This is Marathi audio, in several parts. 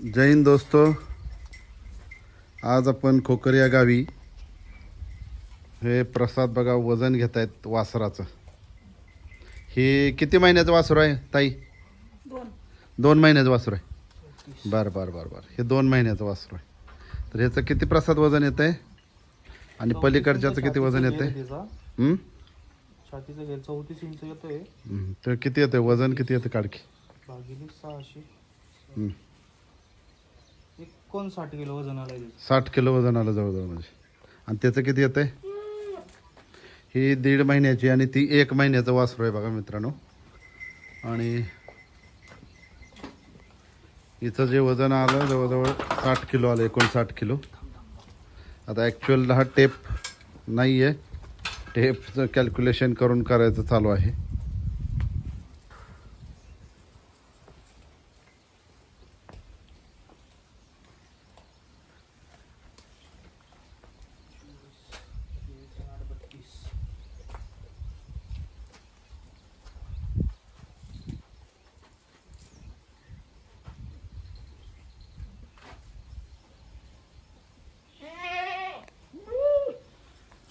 जय हिंद दोस्तो. आज आपण खोकर या गावी. हे प्रसाद बघा वजन घेत आहेत वासराचं. हे किती महिन्याचं वासरू आहे ताई? दोन. दोन महिन्याचं वासरू आहे. बरं बरं बरं बरं. हे दोन महिन्याचं वासरू आहे. तर ह्याचं किती प्रसाद वजन येतं आहे आणि पलीकडच्याचं किती वजन येतं आहे तर किती येतं वजन किती येतं काडकी? भागिले सहाशे. एकोणसाठ किलो वजन आलं साठ किलो वजन आलं जवळजवळ म्हणजे. आणि त्याचं किती येतं आहे ही दीड महिन्याची आणि ती एक महिन्याचं वासरू आहे बघा मित्रांनो. आणि हिचं जे वजन आलं जवळजवळ साठ किलो आलं एकोणसाठ किलो. आता ॲक्च्युअल हा टेप नाही आहे टेपचं कॅल्क्युलेशन करून करायचं चालू आहे.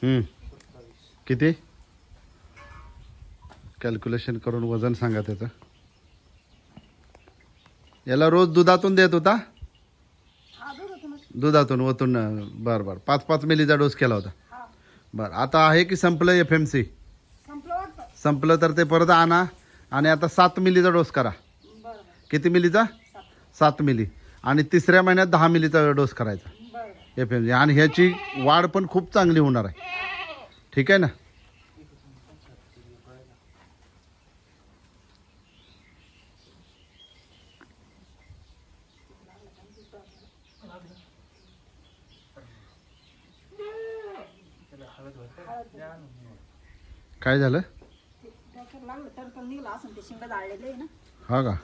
किती? कॅल्क्युलेशन करून वजन सांगा त्याचं. याला रोज दुधातून देत होता? हा दुधातून ओतून बरं बरं. पाच पाच मिलीचा डोस केला होता. हा. बरं आता आहे की संपलं एफ एम सी संपलं तर ते परत आणा आणि आता सात मिलीचा डोस करा. किती मिलीचा? सात मिली. आणि तिसऱ्या महिन्यात दहा मिलीचा डोस करायचा. एफ एम आणि ह्याची वाढ पण खूप चांगली होणार आहे. ठीक आहे ना? काय झालं? ते डॉक्टर लागलं तर पण निघलं असं ते शिंग जाळलेलं आहे ना हा का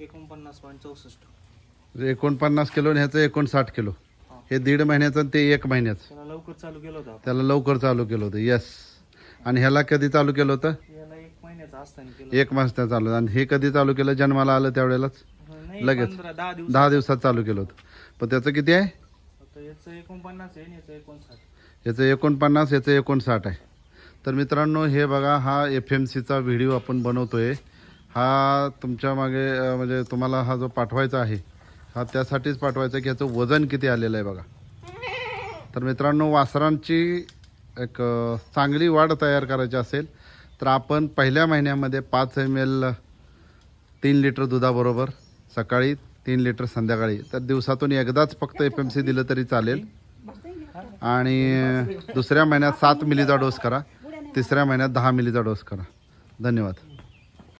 एकोणपन्नास पॉईंट चौसष्ट. म्हणजे एकोणपन्नास किलो आणि ह्याचं एकोणसाठ किलो. हे. दीड महिन्याचं आणि ते एक महिन्याचं. त्याला लवकर चालू केलं होतं. त्याला लवकर चालू केलं होतं यस आणि ह्याला कधी चालू केलं होतं? याला एक महिन्याचा असताना केलं एक मास त्या चालू आणि हे कधी चालू केलं? जन्माला आलं त्यावेळेलाच? नाही लगेच. पंधरा दहा दिवस दहा दिवसात चालू केलं होतं. पण त्याचं किती आहे? आता याचं एकोणपन्नास आहे आणि याचं एकोणसाठ. याचं एकोणपन्नास याचं एकोणसाठ आहे. तर मित्रांनो हे बघा हा एफ एम सीचा व्हिडिओ आपण बनवतोय. हा तुमच्या मागे म्हणजे तुम्हाला हा जो पाठवायचा आहे हा त्यासाठीच पाठवायचा की ह्याचं वजन किती आलेलं आहे बघा. तर मित्रांनो वासरांची एक चांगली वाढ तयार करायची असेल तर आपण पहिल्या महिन्यामध्ये पाच एम एल तीन लिटर दुधाबरोबर सकाळी तीन लिटर संध्याकाळी तर दिवसातून एकदाच फक्त एफ एम सी दिलं तरी चालेल. आणि दुसऱ्या महिन्यात सात मिलीचा डोस करा तिसऱ्या महिन्यात दहा मिलीचा डोस करा. धन्यवाद.